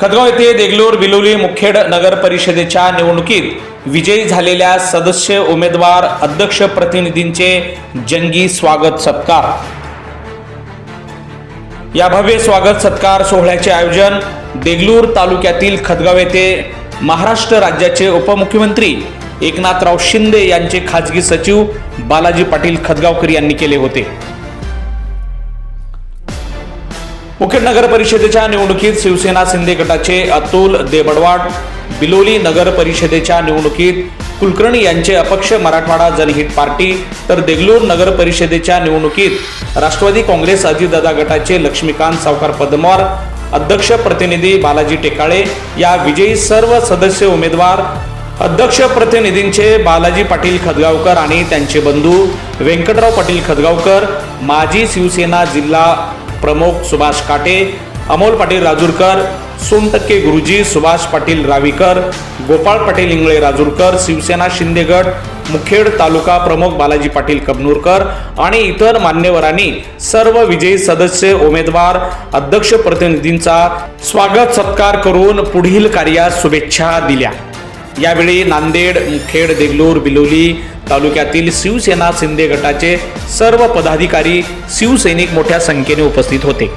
खदगाव येथे देगलूर बिलोली मुखेड नगर परिषदेच्या निवडणुकीत विजयी झालेल्या सदस्य उमेदवार अध्यक्ष प्रतिनिधींचे जंगी स्वागत सत्कार. या भव्य स्वागत सत्कार सोहळ्याचे आयोजन देगलूर तालुक्यातील खदगाव येथे महाराष्ट्र राज्याचे उपमुख्यमंत्री एकनाथराव शिंदे यांचे खाजगी सचिव बालाजी पाटील खदगावकर यांनी केले होते. मुखेड नगर परिषदेच्या निवडणुकीत शिवसेना शिंदे गटाचे अतुल देबडवाड बिलोली नगर परिषदेच्या निवडणुकीत कुलकर्णी यांचे अपक्ष मराठवाडा जनहित पार्टी तर देगलूर नगर परिषदेच्या निवडणुकीत राष्ट्रवादी काँग्रेस अजितदादा गटाचे लक्ष्मीकांत सावकार पदमवार अध्यक्ष प्रतिनिधी बालाजी टेकाळे या विजयी सर्व सदस्य उमेदवार अध्यक्ष प्रतिनिधींचे बालाजी पाटील खदगावकर आणि त्यांचे बंधू व्यंकटराव पाटील खदगावकर माजी शिवसेना जिल्हा प्रमुख सुभाष काटे अमोल पाटील राजूरकर सोनटक्के गुरुजी सुभाष पाटील रावीकर गोपाळ पाटील इंगळे राजूरकर शिवसेना शिंदेगड मुखेड तालुका प्रमुख बालाजी पाटील कबनूरकर आणि इतर मान्यवरांनी सर्व विजयी सदस्य उमेदवार अध्यक्ष प्रतिनिधींचा स्वागत सत्कार करून पुढील कार्यास शुभेच्छा दिल्या. यावेळी नांदेड मुखेड देगलूर बिलोली तालुक्यातील शिवसेना शिंदे गटाचे सर्व पदाधिकारी शिवसैनिक मोठ्या संख्येने उपस्थित होते.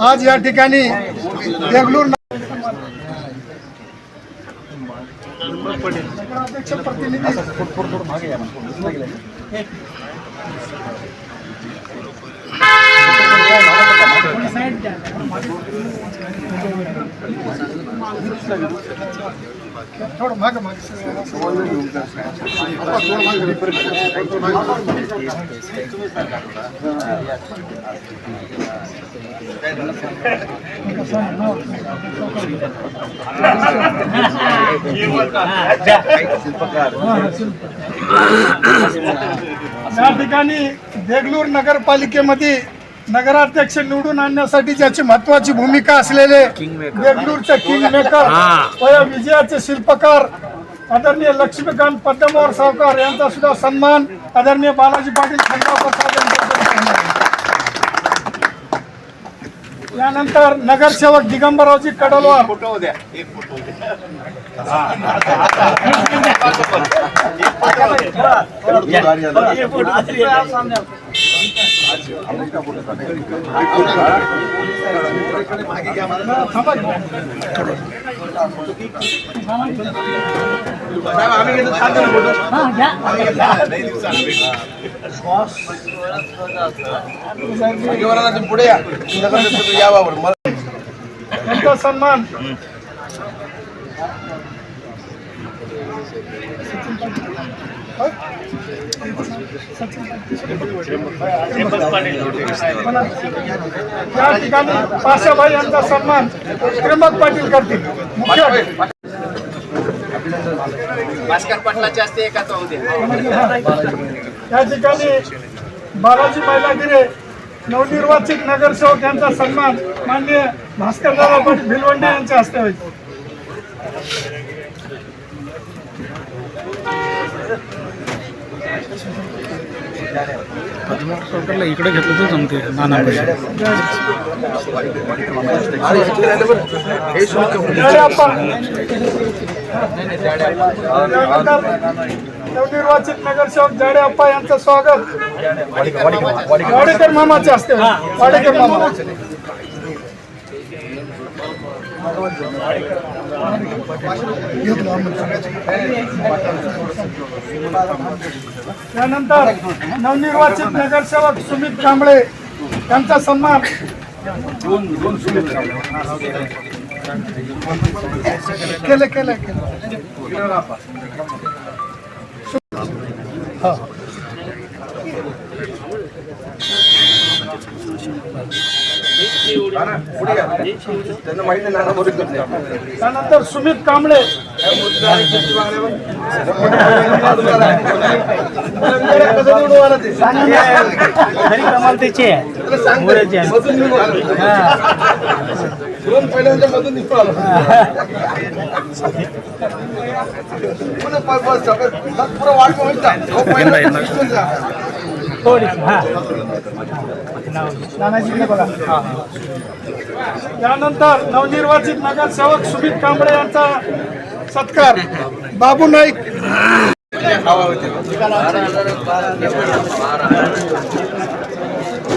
आज या ठिकाणी देगलूर अध्यक्ष प्रतिनिधी थोडं माग माग या ठिकाणी देगलूर नगरपालिकेमध्ये नगराध्यक्ष निवडून आणण्यासाठी ज्याची महत्वाची भूमिका असलेले देगलूरचे किंग मेकर व या विजयाचे शिल्पकार आदरणीय लक्ष्मीकांत पद्मवार सावकार यांचा सुद्धा सन्मान आदरणीय बालाजी पाटील खंडावकर साहेब. यानंतर नगरसेवक दिगंबररावजी कडलवार. थांबा. पुढे या नगरसेवक यावावर मला यांचा सन्मान या ठिकाणी पाशाभाई यांचा सन्मान त्र्यंबक पाटील करतील मुख्य भास्कर पाटलाचे असते एका या ठिकाणी बालाजी मैलागिरे नवनिर्वाचित नगरसेवक यांचा सन्मान माननीय भास्करदादा पाटील भिलवंडे यांच्या हस्ते होईल. इकडे घेतलं तर जमते नाना नवनिर्वाचित नगरसेवक जाडे अप्पा यांचं स्वागत. वाडेकर मामाचे असते. वाडेकर मामा. त्यानंतर नवनिर्वाचित नगरसेवक सुमित कांबळे यांचा सन्मान. केलं केलं केलं. पुढे त्यांना माहिती नाही बरोबर त्यानंतर सुमित कांबळे. दोन पहिल्यांदा मधून निघून आलो पुरं वाट हो, पहिल्यांदा बघा. त्यानंतर नवनिर्वाचित नगरसेवक सुमित कांबळे यांचा सत्कार. बाबू नाईक.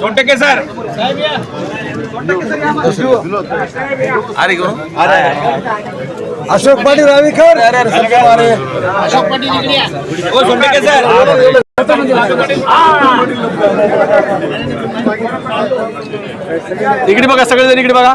सोनटके सर. अरे घेऊन अशोक पाटील रावीकर हो सोनटके सर. इकडे बघा सगळेजण इकडे बघा.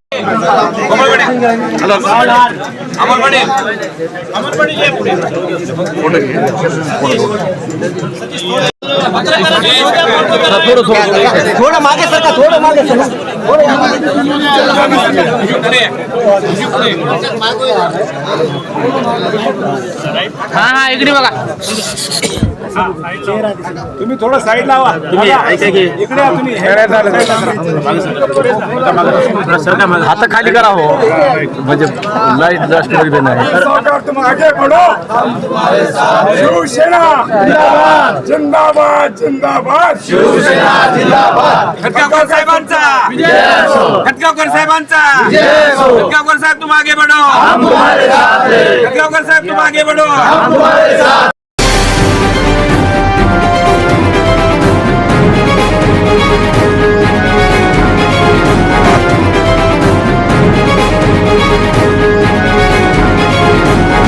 हॅलो अमर पाटील अमर पाटील या पुढे फोटो घे थोडं थोडं थोडं मागे सरका थोडं मागे सरका हा हा इकडे बघा तुम्ही थोडं साईड लावा तुम्ही इकडे तुम्ही आता खाली करा हो. म्हणजे लाइट जास्त वगैरे नाही. सरकार तुम शिवसेना जिंदाबाद जिंदाबाद शिवसेना जिंदाबाद खटगावकर साहेबांचा. खटकावकर साहेबांचा. खटकावकर साहेब तुम आगे बढ़ो. खटगावकर साहेब तुम आगे बढ़ो.